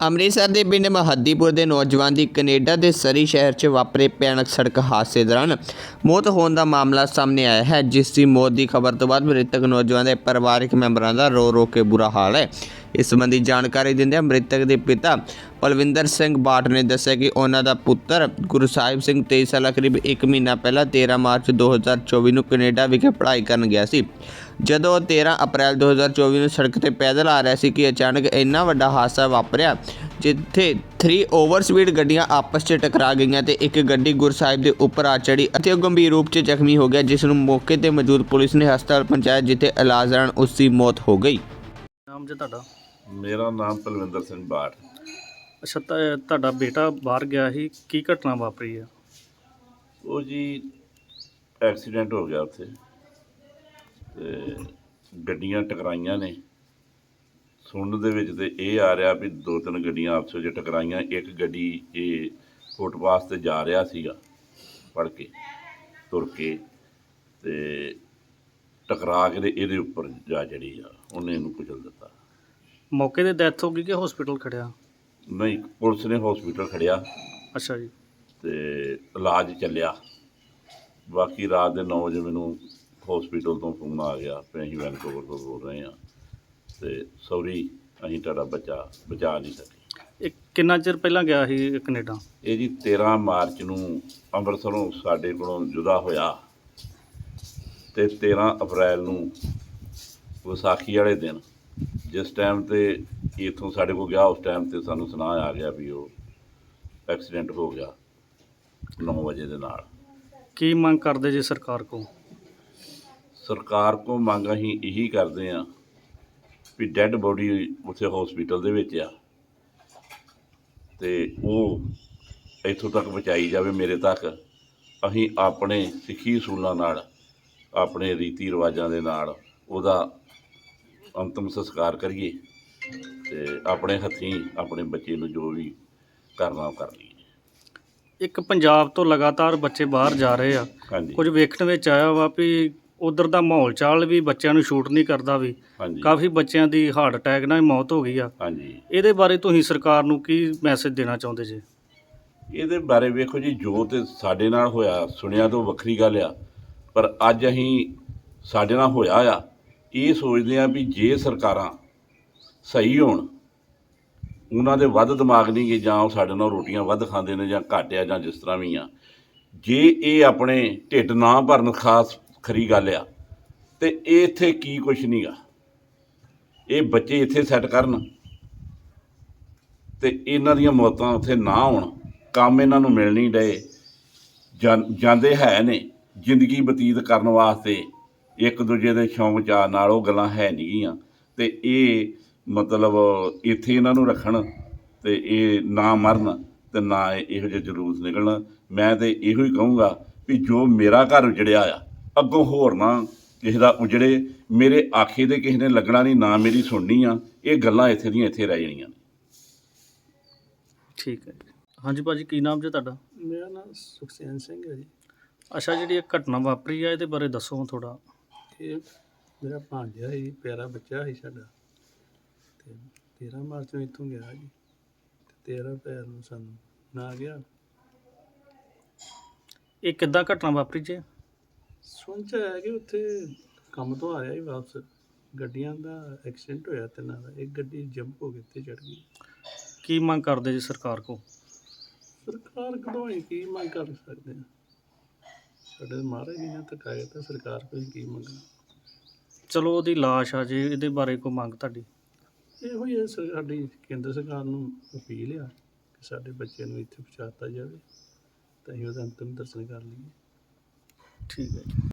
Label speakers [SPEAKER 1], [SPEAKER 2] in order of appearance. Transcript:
[SPEAKER 1] ਅੰਮ੍ਰਿਤਸਰ ਦੇ ਪਿੰਡ ਮਹੱਦੀਪੁਰ ਦੇ ਨੌਜਵਾਨ ਦੀ ਕੈਨੇਡਾ ਦੇ ਸਰੀ ਸ਼ਹਿਰ 'ਚ ਵਾਪਰੇ ਭਿਆਨਕ ਸੜਕ ਹਾਦਸੇ ਦੌਰਾਨ ਮੌਤ ਹੋਣ ਦਾ ਮਾਮਲਾ ਸਾਹਮਣੇ ਆਇਆ ਹੈ, ਜਿਸ ਦੀ ਮੌਤ ਦੀ ਖਬਰ ਤੋਂ ਬਾਅਦ ਮ੍ਰਿਤਕ ਨੌਜਵਾਨ ਦੇ ਪਰਿਵਾਰਕ ਮੈਂਬਰਾਂ ਦਾ ਰੋ ਰੋ ਕੇ ਬੁਰਾ ਹਾਲ ਹੈ। ਇਸ ਸੰਬੰਧੀ ਜਾਣਕਾਰੀ ਦਿੰਦਿਆਂ ਮ੍ਰਿਤਕ ਦੇ ਪਿਤਾ ਪਲਵਿੰਦਰ ਸਿੰਘ ਬਾਟ ਨੇ ਦੱਸਿਆ ਕਿ ਉਹਨਾਂ ਦਾ ਪੁੱਤਰ ਗੁਰੂ ਸਾਹਿਬ ਸਿੰਘ 23 ਸਾਲਾਂ ਕਰੀਬ 1 ਮਹੀਨਾ ਪਹਿਲਾਂ 13 ਮਾਰਚ 2024 ਨੂੰ ਕੈਨੇਡਾ ਵਿਖੇ ਪੜ੍ਹਾਈ ਕਰਨ ਗਿਆ ਸੀ। ਜਦੋਂ ਉਹ 13 ਅਪ੍ਰੈਲ 2024 ਨੂੰ ਸੜਕ ਤੇ ਪੈਦਲ ਆ ਰਿਹਾ ਸੀ ਕਿ ਅਚਾਨਕ ਇੰਨਾ ਵੱਡਾ ਹਾਦਸਾ ਵਾਪਰਿਆ, ਜਿੱਥੇ 3 ਓਵਰ ਸਪੀਡ ਗੱਡੀਆਂ ਆਪਸ 'ਚ ਟਕਰਾ ਗਈਆਂ ਤੇ ਇੱਕ ਗੱਡੀ ਗੁਰਸਾਹਿਬ ਦੇ ਉੱਪਰ ਆ ਚੜੀ ਅਤੇ ਉਹ ਗੰਭੀਰ ਰੂਪ 'ਚ ਜ਼ਖਮੀ ਹੋ ਗਿਆ, ਜਿਸ ਨੂੰ ਮੌਕੇ ਤੇ ਮੌਜੂਦ ਪੁਲਿਸ ਨੇ ਹਸਪਤਾਲ ਪਹੁੰਚਾਇਆ, ਜਿੱਥੇ ਇਲਾਜ ਦੌਰਾਨ ਉਸ ਦੀ ਮੌਤ ਹੋ ਗਈ।
[SPEAKER 2] ਨਾਮ ਜੀ ਤੁਹਾਡਾ?
[SPEAKER 3] ਮੇਰਾ ਨਾਮ ਪਲਵਿੰਦਰ ਸਿੰਘ ਬਾਠ
[SPEAKER 2] ਅੱਛਾ ਤਾਂ ਤੁਹਾਡਾ ਬੇਟਾ ਬਾਹਰ ਗਿਆ ਸੀ। ਕੀ ਘਟਨਾ ਵਾਪਰੀ ਆ?
[SPEAKER 3] ਉਹ ਜੀ ਐਕਸੀਡੈਂਟ ਹੋ ਗਿਆ ਉੱਥੇ। ਤੇ ਗੱਡੀਆਂ ਟਕਰਾਈਆਂ ਨੇ। ਸੁਣਨ ਦੇ ਵਿੱਚ ਤੇ ਇਹ ਆ ਰਿਹਾ ਵੀ ਦੋ ਤਿੰਨ ਗੱਡੀਆਂ ਆਪਸ ਵਿੱਚ ਟਕਰਾਈਆਂ। ਇੱਕ ਗੱਡੀ ਇਹ ਫੁੱਟਪਾਥ ਤੇ ਜਾ ਰਿਹਾ ਸੀਗਾ ਫੜ ਕੇ ਤੁਰ ਕੇ ਤੇ ਟਕਰਾ ਕੇ ਤੇ ਇਹਦੇ ਉੱਪਰ ਜਾ ਚੜੀ ਆ। ਉਹਨੇ ਇਹਨੂੰ ਕੁਚਲ ਦਿੱਤਾ।
[SPEAKER 2] ਮੌਕੇ ਤੇ ਡੈਥ ਹੋ ਗਈ ਕਿ ਹਸਪੀਟਲ ਖੜਿਆ?
[SPEAKER 3] ਨਹੀਂ ਪੁਲਿਸ ਨੇ ਹਸਪੀਟਲ ਖੜਿਆ।
[SPEAKER 2] ਅੱਛਾ ਜੀ।
[SPEAKER 3] ਤੇ ਇਲਾਜ ਚੱਲਿਆ। ਬਾਕੀ ਰਾਤ ਦੇ 9 ਵਜੇ ਮੈਨੂੰ ਹਸਪੀਟਲ ਤੋਂ ਫੋਨ ਆ ਗਿਆ ਵੀ ਅਸੀਂ ਵੈਨਕੂਵਰ ਤੋਂ ਬੋਲ ਰਹੇ ਹਾਂ। ਤੇ ਸੌਰੀ ਅਸੀਂ ਤੁਹਾਡਾ ਬੱਚਾ ਬਚਾ ਨਹੀਂ ਸਕੇ।
[SPEAKER 2] ਇਹ ਕਿੰਨਾ ਚਿਰ ਪਹਿਲਾਂ ਗਿਆ ਸੀ ਕੈਨੇਡਾ?
[SPEAKER 3] ਇਹ ਜੀ 13 ਮਾਰਚ ਨੂੰ ਅੰਮ੍ਰਿਤਸਰੋਂ ਸਾਡੇ ਕੋਲੋਂ ਜੁਦਾ ਹੋਇਆ। ਤੇ 13 ਅਪ੍ਰੈਲ ਨੂੰ ਵਿਸਾਖੀ ਵਾਲੇ ਦਿਨ ਜਿਸ ਟਾਈਮ ਤੇ ਇਥੋਂ ਸਾਡੇ ਕੋਲ ਗਿਆ ਉਸ ਟਾਈਮ ਤੇ ਸਾਨੂੰ ਸੁਨਾਹ ਆ ਗਿਆ ਵੀ ਉਹ ਐਕਸੀਡੈਂਟ ਹੋ ਗਿਆ 9 ਵਜੇ ਦੇ ਨਾਲ।
[SPEAKER 2] ਕੀ ਮੰਗ ਕਰਦੇ ਜੀ ਸਰਕਾਰ ਕੋ
[SPEAKER 3] ਸਰਕਾਰ ਕੋ ਮੰਗ ਅਸੀਂ ਇਹੀ ਕਰਦੇ ਆ ਵੀ ਡੈੱਡ ਬੋਡੀ ਉੱਥੇ ਹਸਪੀਟਲ ਦੇ ਵਿੱਚ ਆ ਤੇ ਉਹ ਇੱਥੋਂ ਤੱਕ ਪਹੁੰਚਾਈ ਜਾਵੇ ਮੇਰੇ ਤੱਕ। ਅਸੀਂ ਆਪਣੇ ਸਿੱਖੀ ਅਸੂਲਾਂ ਨਾਲ ਆਪਣੇ ਰੀਤੀ ਰਿਵਾਜਾਂ ਦੇ ਨਾਲ ਉਹਦਾ ਅੰਤਮ ਸੰਸਕਾਰ ਕਰੀਏ ਤੇ ਆਪਣੇ ਹੱਥੀਂ ਆਪਣੇ ਬੱਚੇ ਨੂੰ ਜੋ ਵੀ ਕਰਨਾ ਕਰ ਲਈਏ।
[SPEAKER 2] ਇੱਕ ਪੰਜਾਬ ਤੋਂ ਲਗਾਤਾਰ ਬੱਚੇ ਬਾਹਰ ਜਾ ਰਹੇ ਆ।
[SPEAKER 3] ਹਾਂਜੀ।
[SPEAKER 2] ਕੁਝ ਵੇਖਣ ਵਿੱਚ ਆਇਆ ਵਾ ਵੀ ਉਧਰ ਦਾ ਮਾਹੌਲ ਚਾਲ ਵੀ ਬੱਚਿਆਂ ਨੂੰ ਸ਼ੂਟ ਨਹੀਂ ਕਰਦਾ ਵੀ।
[SPEAKER 3] ਹਾਂਜੀ।
[SPEAKER 2] ਕਾਫੀ ਬੱਚਿਆਂ ਦੀ ਹਾਰਟ ਅਟੈਕ ਨਾਲ ਮੌਤ ਹੋ ਗਈ ਆ।
[SPEAKER 3] ਹਾਂਜੀ।
[SPEAKER 2] ਇਹਦੇ ਬਾਰੇ ਤੁਸੀਂ ਸਰਕਾਰ ਨੂੰ ਕੀ ਮੈਸੇਜ ਦੇਣਾ ਚਾਹੁੰਦੇ ਜੀ?
[SPEAKER 3] ਇਹਦੇ ਬਾਰੇ ਵੇਖੋ ਜੀ ਜੋ ਤੇ ਸਾਡੇ ਨਾਲ ਹੋਇਆ ਸੁਣਿਆ ਤਾਂ ਵੱਖਰੀ ਗੱਲ ਆ ਪਰ ਅੱਜ ਅਸੀਂ ਸਾਡੇ ਨਾਲ ਹੋਇਆ ਆ ਇਹ ਸੋਚਦੇ ਆ ਵੀ ਜੇ ਸਰਕਾਰਾਂ ਸਹੀ ਹੋਣ, ਉਹਨਾਂ ਦੇ ਵੱਧ ਦਿਮਾਗ ਨਹੀਂ ਗੇ ਜਾਂ ਉਹ ਸਾਡੇ ਨਾਲ ਰੋਟੀਆਂ ਵੱਧ ਖਾਂਦੇ ਨੇ ਜਾਂ ਘੱਟ ਆ ਜਾਂ ਜਿਸ ਤਰ੍ਹਾਂ ਵੀ ਆ। ਜੇ ਇਹ ਆਪਣੇ ਢਿੱਡ ਨਾ ਭਰਨ ਖਾਸ ਖਰੀ ਗੱਲ ਆ, ਤੇ ਇਹ ਇੱਥੇ ਕੀ ਕੁਛ ਨਹੀਂਗਾ ਇਹ ਬੱਚੇ ਇੱਥੇ ਸੈੱਟ ਕਰਨ ਤੇ ਇਹਨਾਂ ਦੀਆਂ ਮੌਤਾਂ ਉੱਥੇ ਨਾ ਹੋਣ, ਕੰਮ ਇਹਨਾਂ ਨੂੰ ਮਿਲ ਨਹੀਂ ਡਏ ਜਾਂ- ਜਾਂਦੇ ਹੈ ਨੇ ਜ਼ਿੰਦਗੀ ਬਤੀਤ ਕਰਨ ਵਾਸਤੇ ਇੱਕ ਦੂਜੇ ਦੇ ਸ਼ੌਂਕ ਚਾਅ ਨਾਲ ਉਹ ਗੱਲਾਂ ਹੈ ਨਹੀਂਗੀਆਂ ਤੇ ਇਹ ਮਤਲਬ ਇੱਥੇ ਇਹਨਾਂ ਨੂੰ ਰੱਖਣ ਤੇ ਇਹ ਨਾ ਮਰਨ ਤੇ ਨਾ ਇਹ- ਇਹੋ ਜਿਹੇ ਜਲੂਸ ਨਿਕਲਣ। ਮੈਂ ਤੇ ਇਹੋ ਹੀ ਕਹੂੰਗਾ ਵੀ ਜੋ ਮੇਰਾ ਘਰ ਉਜੜਿਆ ਆ ਅੱਗੋਂ ਹੋਰ ਨਾ ਕਿਸੇ ਦਾ ਉਜੜੇ। ਮੇਰੇ ਆਖੇ ਤੇ ਕਿਸੇ ਨੇ ਲੱਗਣਾ ਨਹੀਂ ਨਾ ਮੇਰੀ ਸੁਣਨੀ ਆ ਇਹ ਗੱਲਾਂ ਇੱਥੇ ਦੀਆਂ ਇੱਥੇ ਰਹਿ ਜਾਣੀਆਂ ਨੇ।
[SPEAKER 2] ਠੀਕ ਹੈ ਹਾਂਜੀ ਭਾਜੀ ਕੀ ਨਾਮ ਜੀ ਤੁਹਾਡਾ?
[SPEAKER 4] ਮੇਰਾ ਨਾਮ ਸੁਖਸੈਨ ਸਿੰਘ ਹੈ ਜੀ।
[SPEAKER 2] ਅੱਛਾ ਜਿਹੜੀ ਇਹ ਘਟਨਾ ਵਾਪਰੀ ਆ ਇਹਦੇ ਬਾਰੇ ਦੱਸੋ ਥੋੜਾ
[SPEAKER 4] ਇਹ ਮੇਰਾ ਭਾਂਜਾ ਸੀ ਪਿਆਰਾ ਬੱਚਾ ਸੀ ਸਾਡਾ। ਤੇ 13 ਮਾਰਚ ਨੂੰ ਇੱਥੋਂ ਗਿਆ ਜੀ। ਤੇ 13 ਅਪ੍ਰੈਲ ਨੂੰ ਸਾਨੂੰ ਨਾ ਗਿਆ।
[SPEAKER 2] ਇਹ ਕਿੱਦਾਂ ਘਟਨਾ ਵਾਪਰੀ ਜੀ?
[SPEAKER 4] ਸੁਣ ਚ ਆਇਆ ਕਿ ਉੱਥੇ ਕੰਮ ਤੋਂ ਆ ਰਿਹਾ ਸੀ ਵਾਪਸ। ਗੱਡੀਆਂ ਦਾ ਐਕਸੀਡੈਂਟ ਹੋਇਆ ਤਿੰਨਾਂ ਦਾ। ਇੱਕ ਗੱਡੀ ਜੰਪ ਹੋ ਕੇ ਤੇ ਚੜ ਗਈ।
[SPEAKER 2] ਕੀ ਮੰਗ ਕਰਦੇ ਜੀ ਸਰਕਾਰ ਕੋ
[SPEAKER 4] ਸਰਕਾਰ ਅਸੀਂ ਕੀ ਮੰਗ ਕਰ ਸਕਦੇ ਆ? ਸਾਡੇ ਮਹਾਰਾਜ ਜੀ ਨੇ ਸਰਕਾਰ ਅਸੀਂ ਕੀ ਮੰਗਣਾ।
[SPEAKER 2] ਚਲੋ ਉਹਦੀ ਲਾਸ਼ ਆ ਜੇ ਇਹਦੇ ਬਾਰੇ ਕੋਈ ਮੰਗ ਤੁਹਾਡੀ?
[SPEAKER 4] ਇਹੋ ਹੀ ਹੈ ਸਰ- ਸਾਡੀ ਕੇਂਦਰ ਸਰਕਾਰ ਨੂੰ ਅਪੀਲ ਆ ਕਿ ਸਾਡੇ ਬੱਚੇ ਨੂੰ ਇੱਥੇ ਪਹੁੰਚਾਤਾ ਜਾਵੇ ਤਾਂ ਅਸੀਂ ਉਹਦਾ ਅੰਤਿਮ ਦਰਸ਼ਨ ਕਰ ਲਈਏ।
[SPEAKER 2] ਠੀਕ ਹੈ ਜੀ।